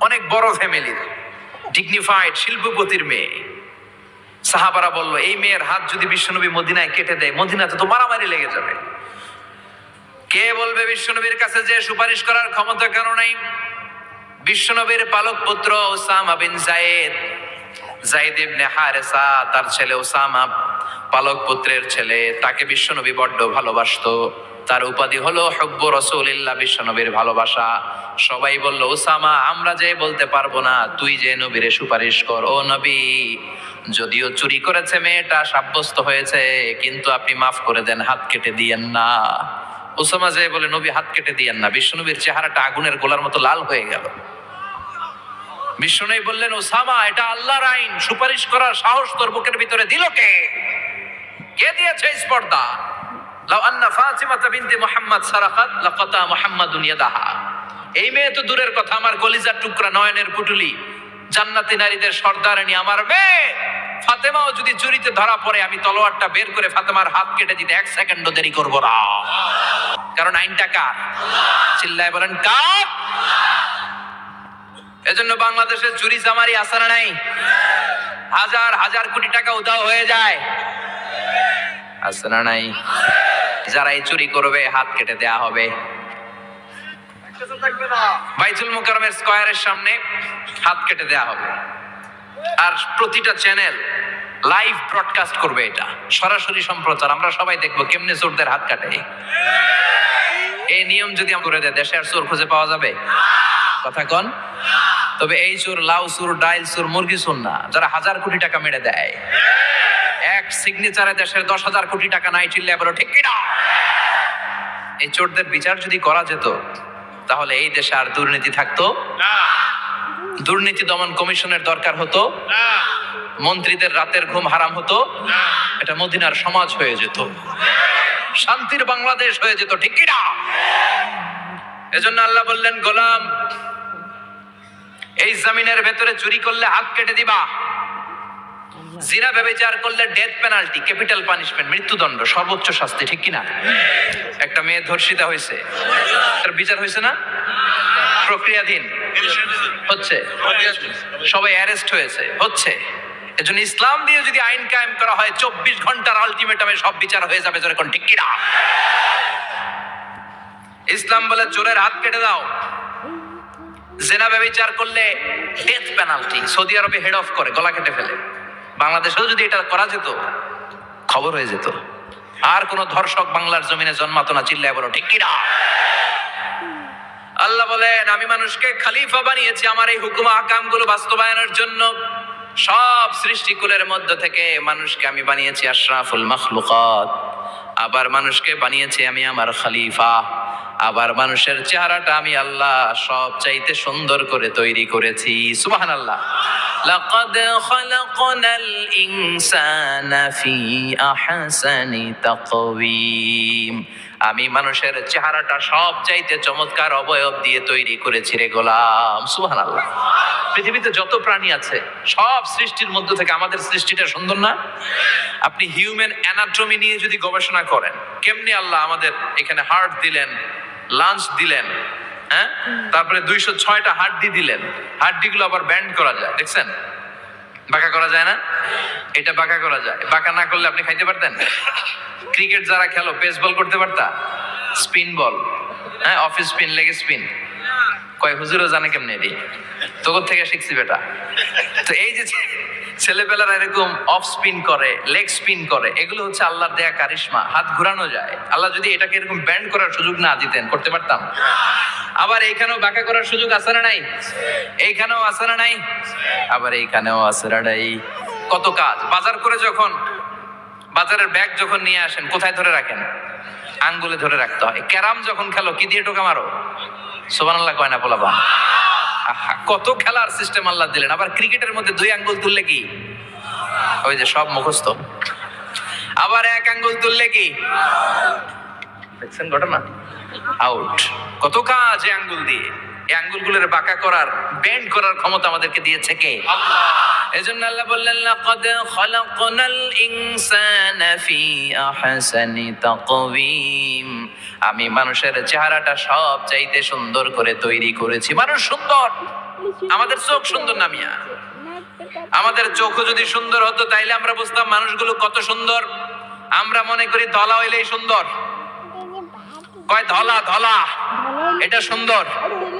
অনেক বড় ফ্যামিলির ডিগনিফাইড শিল্পপতির মেয়ে। সাহাবারা বলল, এই মেয়ের হাত যদি বিশ্বনবী মদিনায় কেটে দেয়, মদিনাতে তো মারামারি লেগে যাবে। কে বলবে বিশ্বনবীর কাছে যে সুপারিশ করার ক্ষমতা কেন নাই? বিশ্বনবীর পালক পুত্র ওসামা বিন জায়েদ। তার ছেলে ওসামা, পালক পুত্রের ছেলে, তাকে বিশ্বনবী বড্ড ভালোবাসতো। তার উপাধি হলো হব্ব রসুলিল্লাহ, বিশ্বনবীর ভালোবাসা। সবাই বলল, ওসামা, আমরা যে বলতে পারব না, তুই যে নবীরে সুপারিশ কর, ও নবী। যদিও চুরি করেছে মেয়েটা, সাব্যস্ত হয়েছে, কিন্তু আপনি মাফ করে দেন, হাত কেটে দিয়েন না। ওসামা যে বলে, নবী, হাত কেটে দিয়েন না। বিশ্বনবীর চেহারাটা আগুনের গোলার মতো লাল হয়ে গেল। বিষ্ণু বললেন, ওসামা, এটা আল্লাহর আইন। সুপারিশ করার সাহস তোর বুকের ভিতরে দিল কে? কে দিয়েছে স্পর্ধা? লাউ আন্না ফাতিমাতা বিনতে মুহাম্মদ সারাকাত, লাকাতা মুহাম্মাদুন ইয়াদাহা। এই মেয়ে তো দূরের কথা, আমার কলিজার টুকরা নয়নের পুটুলি। জান্নাতি নারীদের সর্দারানী আমার মেয়ে। ফাতেমাও যদি চুরিতে ধরা পড়ে, আমি তলোয়ারটা বের করে ফাতেমার হাত কেটে দিতে এক সেকেন্ডও দেরি করব না। কারণ আইনটা কার? চিল্লায় বলেন, কার? এজন্য বাংলাদেশে চুরি চামারি আসার নাই। হাজার হাজার কোটি টাকা উধাও হয়ে যায়। না নাই? যারা এই চুরি করবে, হাত কেটে দেয়া হবে। বাইতুল মুকাররমের স্কয়ারের সামনে হাত কেটে দেয়া হবে। আর প্রতিটা চ্যানেল লাইভ ব্রডকাস্ট করবে এটা। সরাসরি সম্প্রচার, আমরা সবাই দেখব কেমনে চোরদের হাত কাটে। এই নিয়ম যদি আমরা করে দেয়, দেশে আর চোর খুঁজে পাওয়া যাবে? কথা কন। তবে এই চোর লাউ চোর ডাইল চোর মুরগি চোর না। যারা হাজার কোটি টাকা মেরে দেয়। এক সিগনেচারে দেশের দশ হাজার কোটি টাকা নাই চিল্লে বলো ঠিক কিনা? এই চোরদের বিচার যদি করা যেত তাহলে এই দেশে আর দুর্নীতি থাকতো। দুর্নীতি দমন কমিশনের দরকার হতো। মন্ত্রীদের রাতের ঘুম হারাম হতো। এটা মদিনার সমাজ হয়ে যেত। শান্তির বাংলাদেশ হয়ে যেত ঠিক কিনা? এজন্য আল্লাহ বললেন গোলাম এই জমিনের ভেতরে চুরি করলে হাত কেটে দিবা। জিনা ব্যবচার করলে ডেথ পেনাল্টি ক্যাপিটাল পানিশমেন্ট মৃত্যুদণ্ড সর্বোচ্চ শাস্তি ঠিক কিনা? একটা মেয়ে ধর্ষিতা হয়েছে। তার বিচার হয়েছে না? প্রক্রিয়াধীন। হচ্ছে? সবাই অ্যারেস্ট হয়েছে। হচ্ছে? এজন্য ইসলাম দিয়ে যদি আইন কায়েম করা হয় চব্বিশ ঘণ্টার আলটিমেটামে সব বিচার হয়ে যাবে যেরকম ঠিক কিনা? ইসলাম বলে চোরের হাত কেটে দাও। জেনা ব্যবচার করলে ডেথ পেনাল্টি সৌদি আরবে হেড অফ করে, গলা কেটে ফেলে। বাংলাদেশেও যদি এটা করা যেত, খবর হয়ে যেত। আর কোন ধর্ষক বাংলার জমিনে জন্মাতো না, চিল্লায় বলো, ঠিক কিনা? আল্লাহ বলেন, আমি মানুষকে খালিফা বানিয়েছি, আমার এই হুকুম আকামগুলো বাস্তবায়নের জন্য। সব সৃষ্টিকুলের মধ্য থেকে মানুষকে আমি বানিয়েছি আশরাফুল মখলুকাত। আবার মানুষকে বানিয়েছি আমি আমার খলিফা। আবার মানুষের চেহারাটা আমি আল্লাহ সব চাইতে সুন্দর করে তৈরি করেছি সুবাহান আল্লাহ لقد خلقنا الإنسان في أحسن تقويم আমি মানুষের চেহারাটা সব চাইতে চমৎকার অবয়ব দিয়ে তৈরি করেছি রে গোলাম সুহান আল্লাহ পৃথিবীতে যত প্রাণী আছে সব সৃষ্টির মধ্য থেকে আমাদের সৃষ্টিটা সুন্দর না আপনি হিউম্যান অ্যানাটমি নিয়ে যদি গবেষণা করেন কেমনি আল্লাহ আমাদের এখানে হার্ট দিলেন লাঞ্চ দিলেন হ্যাঁ? তারপরে দুইশো ছয়টা হাড্ডি দিলেন। হাড্ডিগুলো আবার ব্যান্ড করা যায়, দেখছেন? বাঁকা করা যায় না? এটা বাঁকা করা যায়। বাঁকা না করলে আপনি খাইতে পারতেন? ক্রিকেট যারা খেলো পেস বল করতে পারতা? স্পিন বল হ্যাঁ? অফিস স্পিন লেগে স্পিন কয়, হুজুরও জানে কেমনে রে তোর থেকে শিখছি বেটা। তো এই যে ছেলেপেলারা এরকম অফ স্পিন করে লেগ স্পিন করে, এগুলো হচ্ছে আল্লাহর দেয়া কারিশমা, হাত ঘুরানো যায়। আল্লাহ যদি এটাকে এরকম ব্যান্ড করার সুযোগ না দিতেন, করতে পারতাম। আবার এইখানেও বাঁকা করার সুযোগ আছে না নাই? এইখানেও আছে না নাই? আবার এইখানেও আছে না নাই। কত কাজ। বাজার করে যখন, বাজারের ব্যাগ যখন নিয়ে আসেন, কোথায় ধরে রাখেন? আঙ্গুলে ধরে রাখতে হয়। ক্যারাম যখন খেলো, কি দিয়ে টোকা মারো? সোবানাল্লাহ কয় না পোলাবা কত খেলার সিস্টেম আল্লাহ দিলেন। আবার ক্রিকেটের মধ্যে দুই আঙ্গুল তুললে কি? ওই যে সব মুখস্থ। আবার এক আঙ্গুল তুললে কি? দেখছেন ঘটনা? আউট কত কাজ আঙ্গুল দিয়ে। এই আঙ্গুলগুলোর বাঁকা করার বেন্ড করার ক্ষমতা আমাদেরকে দিয়েছে কে? এজন্য আল্লাহ বললেন লাকাদ খালাকনাল ইনসানা ফি আহসানি তাকওয়িম। আমি মানুষের চেহারাটা সব চাইতে সুন্দর করে তৈরি করেছি। মানুষ সুন্দর। আমাদের চোখ সুন্দর না মিয়া? আমাদের চোখও যদি সুন্দর হতো তাইলে আমরা বুঝতাম মানুষগুলো কত সুন্দর। আমরা মনে করি ধলা হইলেই সুন্দর। কয় ধলা ধলা? এটা সুন্দর।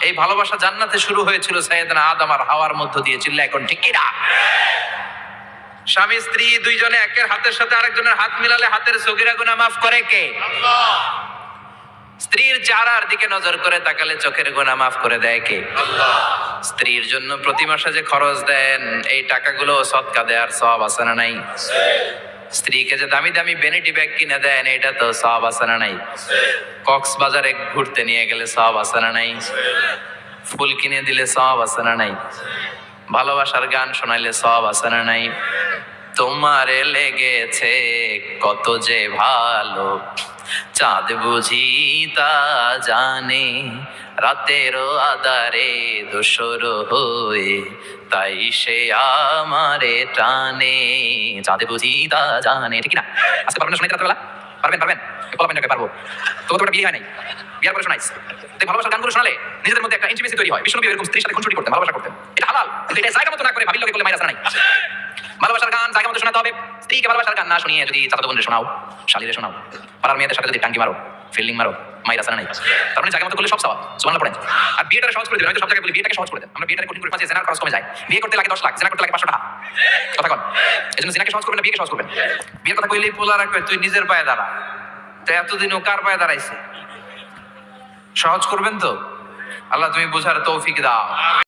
এই ভালোবাসা জান্নাতে শুরু হয়েছিল সাইয়েদনা আদম আর হাওয়ার মধ্য দিয়ে, চিল্লা এখন, ঠিক কিনা? স্বামী, স্ত্রী, দুইজনে একের হাতের সাথে আরেকজনের হাত মিলালে হাতের সগিরা গুনাহ মাফ করে কে? স্ত্রীর চারার দিকে নজর করে তাকালে চোখের গোনা মাফ করে দেয় কে? স্ত্রীর জন্য প্রতি মাসে যে খরচ দেন, এই টাকাগুলো সৎকা দেয়ার সব আছে না নাই? স্ত্রীকে যে দামি দামি বেনিটি ব্যাগ কিনে দেন এটা তো সব আছে না নাই? কক্সবাজারে ঘুরতে নিয়ে গেলে সব আছে না নাই? ফুল কিনে দিলে সব আছে না নাই? ভালোবাসার গান শোনাইলে সব আছে না নাই? তোমারে লেগেছে কত যে ভালো, চাঁদ বুঝি তা জানে রাতেরও আদারে দোসর হয়ে তাই সে আমারে টানে। চাঁদ বুঝি তা জানে, ঠিক না? আজকে পারবেন না শোনাইতে পারবেন পারবেন। বলা পাবেন পারব। তো বিয়ে হয় নাই। বিয়ার পরে শোনাইস। তো এই ভালোবাসার গানগুলো শোনালে নিজেদের মধ্যে একটা ইন্টিমেসি তৈরি হয়। এরকম স্ত্রীর সাথে খুনসুটি করতেন ভালোবাসা করতেন এটা হালাল। কিন্তু এটা জায়গা মতো না করে ভাবির লোকে বলে মাইরাস নাই। ভালোবাসার গান জায়গা মতো শোনাতে হবে। স্ত্রীকে ভালোবাসার গান না শুনিয়ে যদি চাচাতো বোনরে শোনাও, শালীরে শোনাও, পাড়ার মেয়েদের সাথে যদি মারো, ফিল্ডিং মারো সহজ করে দিবেন আমি সব জায়গায় বলি, বিয়েটাকে সহজ করে দেন। আমরা বিয়েটাকে কঠিন করে ফাঁসি, জেনার খরচ কমে যায়। বিয়ে করতে লাগে 10 লাখ, জেনা করতে লাগে 500 টাকা। কথা কোন। এজন্য জেনাকে সহজ করবেন তো কার পায়ে দাঁড়াইছে? সহজ করবেন তো? আল্লাহ তুমি বুঝার তৌফিক দাও।